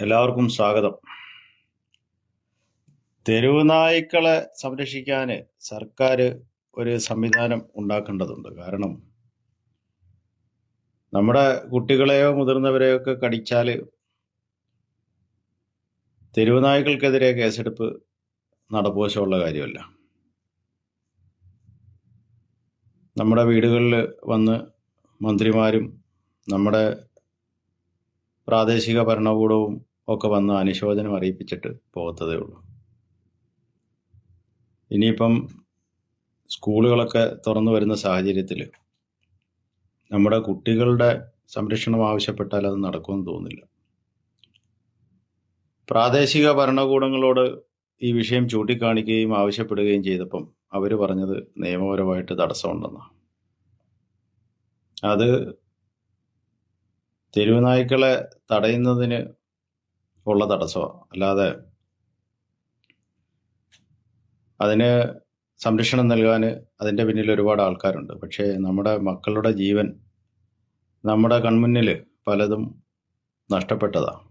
എല്ലാവർക്കും സ്വാഗതം. തെരുവ് നായ്ക്കളെ സംരക്ഷിക്കാൻ സർക്കാർ ഒരു സംവിധാനം ഉണ്ടാക്കേണ്ടതുണ്ട്. കാരണം നമ്മുടെ കുട്ടികളെയോ മുതിർന്നവരെയോ ഒക്കെ കടിച്ചാൽ തെരുവ് നായ്ക്കൾക്കെതിരെ കേസെടുപ്പ് നടപ്പോശമുള്ള കാര്യമല്ല. നമ്മുടെ വീടുകളിൽ വന്ന് മന്ത്രിമാരും നമ്മുടെ പ്രാദേശിക ഭരണകൂടവും ഒക്കെ വന്ന് അനുശോചനം അറിയിപ്പിച്ചിട്ട് പോകത്തതേ ഉള്ളൂ. ഇനിയിപ്പം സ്കൂളുകളൊക്കെ തുറന്നു വരുന്ന സാഹചര്യത്തിൽ നമ്മുടെ കുട്ടികളുടെ സംരക്ഷണം ആവശ്യപ്പെട്ടാൽ അത് നടക്കുമെന്ന് തോന്നില്ല പ്രാദേശിക ഭരണകൂടങ്ങളോട് ഈ വിഷയം ചൂണ്ടിക്കാണിക്കുകയും ആവശ്യപ്പെടുകയും ചെയ്തപ്പം അവർ പറഞ്ഞത് നിയമപരമായിട്ട് തടസ്സമുണ്ടെന്നാണ്. അത് തെരുവ് നായ്ക്കളെ തടയുന്നതിന് ഉള്ള തടസ്സമാണ് അല്ലാതെ അതിന് സംരക്ഷണം നൽകാൻ അതിന്റെ പിന്നിൽ ഒരുപാട് ആൾക്കാരുണ്ട്. പക്ഷേ നമ്മുടെ മക്കളുടെ ജീവൻ നമ്മുടെ കൺമുന്നിൽ പലതും നഷ്ടപ്പെട്ടതാണ്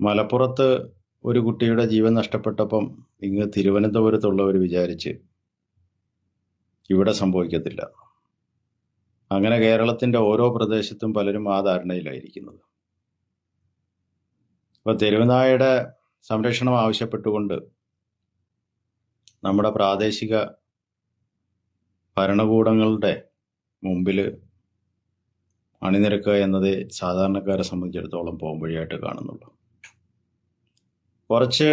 മലപ്പുറത്ത് ഒരു കുട്ടിയുടെ ജീവൻ നഷ്ടപ്പെട്ടപ്പം ഇങ്ങ് തിരുവനന്തപുരത്തുള്ളവർ വിചാരിച്ച് ഇവിടെ സംഭവിക്കത്തില്ല. അങ്ങനെ കേരളത്തിന്റെ ഓരോ പ്രദേശത്തും പലരും ആ ധാരണയിലായിരിക്കുന്നത്. അപ്പോൾ തെരുവനായയുടെ സംരക്ഷണം ആവശ്യപ്പെട്ടുകൊണ്ട് നമ്മുടെ പ്രാദേശിക ഭരണകൂടങ്ങളുടെ മുമ്പിൽ അണിനിരക്കുക എന്നത് സാധാരണക്കാരെ സംബന്ധിച്ചിടത്തോളം പോകുമ്പോഴായിട്ട് കാണുന്നുള്ളൂ. കുറച്ച്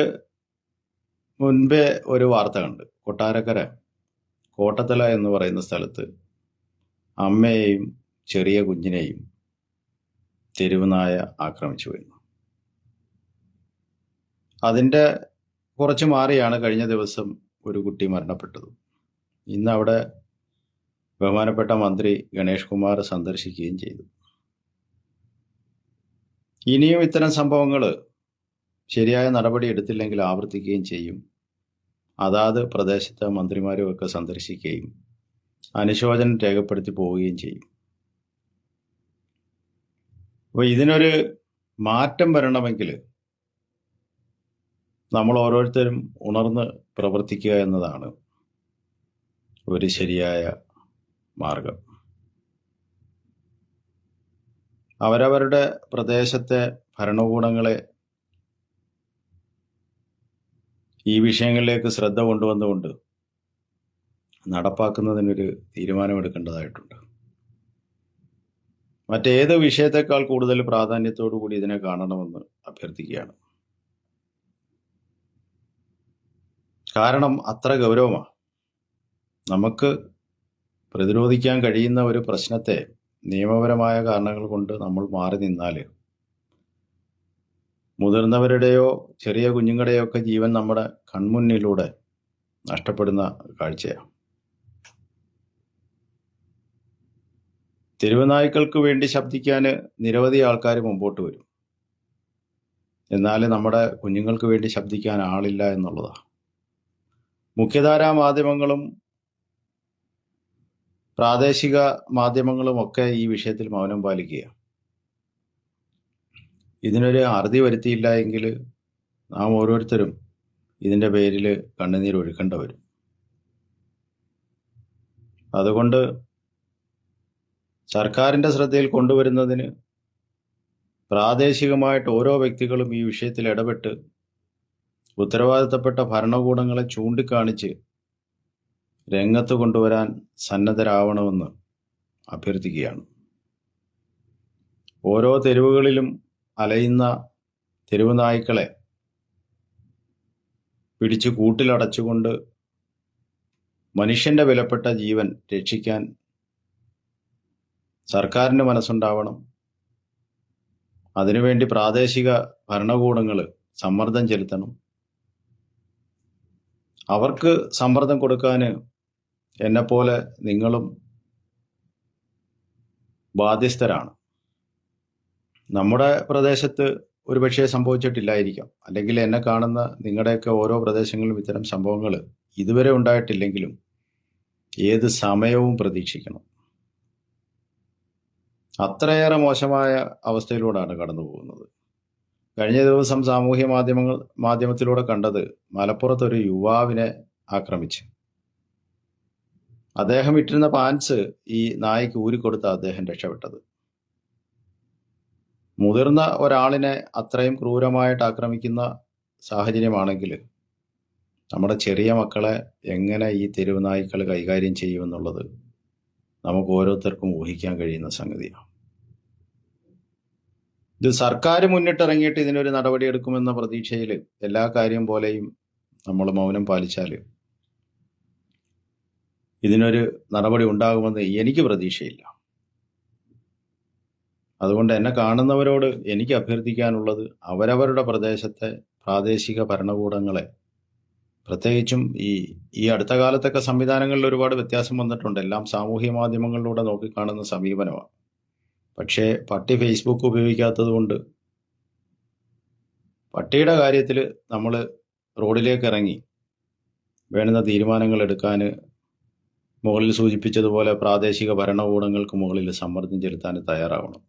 മുൻപേ ഒരു വാർത്ത കണ്ട്. കൊട്ടാരക്കര കോട്ടത്തല എന്ന് പറയുന്ന സ്ഥലത്ത് അമ്മയെയും ചെറിയ കുഞ്ഞിനെയും തെരുവുനായ ആക്രമിച്ചു വരുന്നു അതിന്റെ കുറച്ച് മാറിയാണ് കഴിഞ്ഞ ദിവസം ഒരു കുട്ടി മരണപ്പെട്ടത്. ഇന്ന് അവിടെ ബഹുമാനപ്പെട്ട മന്ത്രി ഗണേഷ് കുമാർ സന്ദർശിക്കുകയും ചെയ്തു. ഇനിയും ഇത്തരം സംഭവങ്ങൾ ശരിയായ നടപടി എടുത്തില്ലെങ്കിൽ ആവർത്തിക്കുകയും ചെയ്യും. അതാത് പ്രദേശത്തെ മന്ത്രിമാരും ഒക്കെ സന്ദർശിക്കുകയും അനുശോചനം രേഖപ്പെടുത്തി പോവുകയും ചെയ്യും. അപ്പോൾ ഇതിനൊരു മാറ്റം വരണമെങ്കിൽ നമ്മൾ ഓരോരുത്തരും ഉണർന്ന് പ്രവർത്തിക്കുക എന്നതാണ് ഒരു ശരിയായ മാർഗം. അവരവരുടെ പ്രദേശത്തെ ഭരണകൂടങ്ങളെ ഈ വിഷയങ്ങളിലേക്ക് ശ്രദ്ധ കൊണ്ടുവന്നുകൊണ്ട് നടപ്പാക്കുന്നതിനൊരു തീരുമാനമെടുക്കേണ്ടതായിട്ടുണ്ട്. മറ്റേത് വിഷയത്തെക്കാൾ കൂടുതൽ പ്രാധാന്യത്തോടു കൂടി ഇതിനെ കാണണമെന്ന് അഭ്യർത്ഥിക്കുകയാണ്. കാരണം അത്ര ഗൗരവമാണ് നമുക്ക് പ്രതിരോധിക്കാൻ കഴിയുന്ന ഒരു പ്രശ്നത്തെ നിയമപരമായ കാരണങ്ങൾ കൊണ്ട് നമ്മൾ മാറി നിന്നാൽ മുതിർന്നവരുടെയോ ചെറിയ കുഞ്ഞുങ്ങളുടെയോ ഒക്കെ ജീവൻ നമ്മുടെ കൺമുന്നിലൂടെ നഷ്ടപ്പെടുന്ന കാഴ്ചയാണ് തെരുവുനായ്ക്കൾക്ക് വേണ്ടി ശബ്ദിക്കാൻ നിരവധി ആൾക്കാർ മുമ്പോട്ട് വരും. എന്നാൽ നമ്മുടെ കുഞ്ഞുങ്ങൾക്ക് വേണ്ടി ശബ്ദിക്കാൻ ആളില്ല എന്നുള്ളതാണ് മുഖ്യധാരാ മാധ്യമങ്ങളും പ്രാദേശിക മാധ്യമങ്ങളും ഒക്കെ ഈ വിഷയത്തിൽ മൗനം പാലിക്കുക ഇതിനൊരു അറുതി വരുത്തിയില്ല എങ്കിൽ നാം ഓരോരുത്തരും ഇതിന്റെ പേരിൽ കണ്ണുനീർ ഒഴുക്കേണ്ട വരും. അതുകൊണ്ട് സർക്കാരിന്റെ ശ്രദ്ധയിൽ കൊണ്ടുവരുന്നതിന് പ്രാദേശികമായിട്ട് ഓരോ വ്യക്തികളും ഈ വിഷയത്തിൽ ഇടപെട്ട് ഉത്തരവാദിത്തപ്പെട്ട ഭരണകൂടങ്ങളെ ചൂണ്ടിക്കാണിച്ച് രംഗത്ത് കൊണ്ടുവരാൻ സന്നദ്ധരാവണമെന്ന് അഭ്യർത്ഥിക്കുകയാണ്. ഓരോ തെരുവുകളിലും അലയുന്ന തെരുവ് നായ്ക്കളെ പിടിച്ച് കൂട്ടിലടച്ചുകൊണ്ട് മനുഷ്യന്റെ വിലപ്പെട്ട ജീവൻ രക്ഷിക്കാൻ സർക്കാരിന് മനസ്സുണ്ടാവണം. അതിനുവേണ്ടി പ്രാദേശിക ഭരണകൂടങ്ങൾ സമ്മർദ്ദം ചെലുത്തണം. അവർക്ക് സമ്മർദ്ദം കൊടുക്കാൻ എന്നെപ്പോലെ നിങ്ങളും ബാധ്യസ്ഥരാണ്. നമ്മുടെ പ്രദേശത്ത് ഒരുപക്ഷെ സംഭവിച്ചിട്ടില്ലായിരിക്കാം. അല്ലെങ്കിൽ എന്നെ കാണുന്ന നിങ്ങളുടെയൊക്കെ ഓരോ പ്രദേശങ്ങളിലും ഇത്തരം സംഭവങ്ങൾ ഇതുവരെ ഉണ്ടായിട്ടില്ലെങ്കിലും ഏത് സമയവും പ്രതീക്ഷിക്കണം. അത്രയേറെ മോശമായ അവസ്ഥയിലൂടെയാണ് കടന്നു പോകുന്നത്. കഴിഞ്ഞ ദിവസം സാമൂഹ്യ മാധ്യമങ്ങൾ മാധ്യമത്തിലൂടെ കണ്ടത് മലപ്പുറത്ത് ഒരു യുവാവിനെ ആക്രമിച്ചു. അദ്ദേഹം ഇട്ടിരുന്ന പാൻസ് ഈ നായ്ക്ക് ഊരിക്കൊടുത്ത അദ്ദേഹം രക്ഷപ്പെട്ടത്. മുതിർന്ന ഒരാളിനെ അത്രയും ക്രൂരമായിട്ട് ആക്രമിക്കുന്ന സാഹചര്യമാണെങ്കിൽ നമ്മുടെ ചെറിയ മക്കളെ എങ്ങനെ ഈ തെരുവ് നായ്ക്കൾ കൈകാര്യം ചെയ്യുമെന്നുള്ളത് നമുക്ക് ഓരോരുത്തർക്കും ഊഹിക്കാൻ കഴിയുന്ന സംഗതിയാണ്. ഇത് സർക്കാർ മുന്നിട്ടിറങ്ങിയിട്ട് ഇതിനൊരു നടപടിയെടുക്കുമെന്ന പ്രതീക്ഷയിൽ എല്ലാ കാര്യം പോലെയും നമ്മൾ മൗനം പാലിച്ചാൽ ഇതിനൊരു നടപടി ഉണ്ടാകുമെന്ന് എനിക്ക് പ്രതീക്ഷയില്ല. അതുകൊണ്ട് എന്നെ കാണുന്നവരോട് എനിക്ക് അഭ്യർത്ഥിക്കാനുള്ളത് അവരവരുടെ പ്രദേശത്തെ പ്രാദേശിക ഭരണകൂടങ്ങളെ പ്രത്യേകിച്ചും ഈ ഈ അടുത്ത കാലത്തൊക്കെ സംവിധാനങ്ങളിൽ ഒരുപാട് വ്യത്യാസം വന്നിട്ടുണ്ട്. എല്ലാം സാമൂഹ്യ മാധ്യമങ്ങളിലൂടെ നോക്കിക്കാണുന്ന സമീപനമാണ്. പക്ഷേ പട്ടി ഫേസ്ബുക്ക് ഉപയോഗിക്കാത്തത് കൊണ്ട് പട്ടിയുടെ കാര്യത്തിൽ നമ്മൾ റോഡിലേക്ക് ഇറങ്ങി വേണ്ടുന്ന തീരുമാനങ്ങൾ എടുക്കാൻ മുകളിൽ സൂചിപ്പിച്ചതുപോലെ പ്രാദേശിക ഭരണകൂടങ്ങൾക്ക് മുകളിൽ സമ്മർദ്ദം ചെലുത്താൻ തയ്യാറാവണം.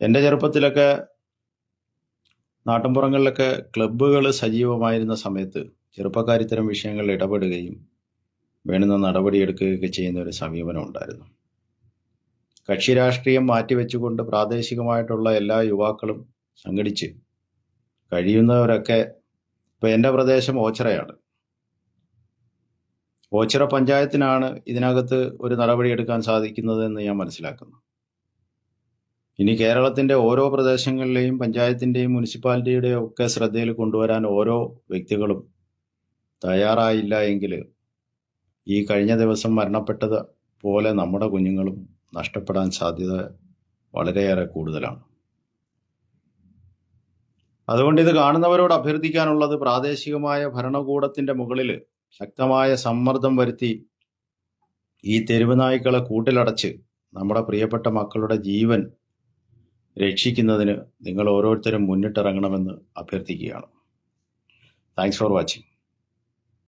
എന്റെ ചെറുപ്പത്തിലൊക്കെ നാട്ടിൻപുറങ്ങളിലൊക്കെ ക്ലബ്ബുകൾ സജീവമായിരുന്ന സമയത്ത് ചെറുപ്പക്കാർ ഇത്തരം വിഷയങ്ങളിൽ ഇടപെടുകയും വേണ്ടുന്ന നടപടിയെടുക്കുകയൊക്കെ ചെയ്യുന്ന ഒരു സമീപനം ഉണ്ടായിരുന്നു. കക്ഷി രാഷ്ട്രീയം മാറ്റിവെച്ചുകൊണ്ട് പ്രാദേശികമായിട്ടുള്ള എല്ലാ യുവാക്കളും സംഘടിച്ച് കഴിയുന്നവരൊക്കെ ഇപ്പൊ എന്റെ പ്രദേശം ഓച്ചിറയാണ്. ഓച്ചിറ പഞ്ചായത്തിനാണ് ഇതിനകത്ത് ഒരു നടപടിയെടുക്കാൻ സാധിക്കുന്നത് എന്ന് ഞാൻ മനസ്സിലാക്കുന്നു. ഇനി കേരളത്തിന്റെ ഓരോ പ്രദേശങ്ങളിലെയും പഞ്ചായത്തിന്റെയും മുനിസിപ്പാലിറ്റിയുടെയും ഒക്കെ ശ്രദ്ധയിൽ കൊണ്ടുവരാൻ ഓരോ വ്യക്തികളും തയ്യാറായില്ല എങ്കിൽ ഈ കഴിഞ്ഞ ദിവസം മരണപ്പെട്ടത് പോലെ നമ്മുടെ കുഞ്ഞുങ്ങളും നഷ്ടപ്പെടാൻ സാധ്യത വളരെയേറെ കൂടുതലാണ്. അതുകൊണ്ട് ഇത് കാണുന്നവരോട് അഭ്യർത്ഥിക്കാനുള്ളത് പ്രാദേശികമായ ഭരണകൂടത്തിന്റെ മുകളിൽ ശക്തമായ സമ്മർദ്ദം വരുത്തി ഈ തെരുവ് നായ്ക്കളെ കൂട്ടിലടച്ച് നമ്മുടെ പ്രിയപ്പെട്ട മക്കളുടെ ജീവൻ രക്ഷിക്കുന്നതിന് നിങ്ങൾ ഓരോരുത്തരും മുന്നിട്ടിറങ്ങണമെന്ന് അഭ്യർത്ഥിക്കുകയാണ്. Thanks for watching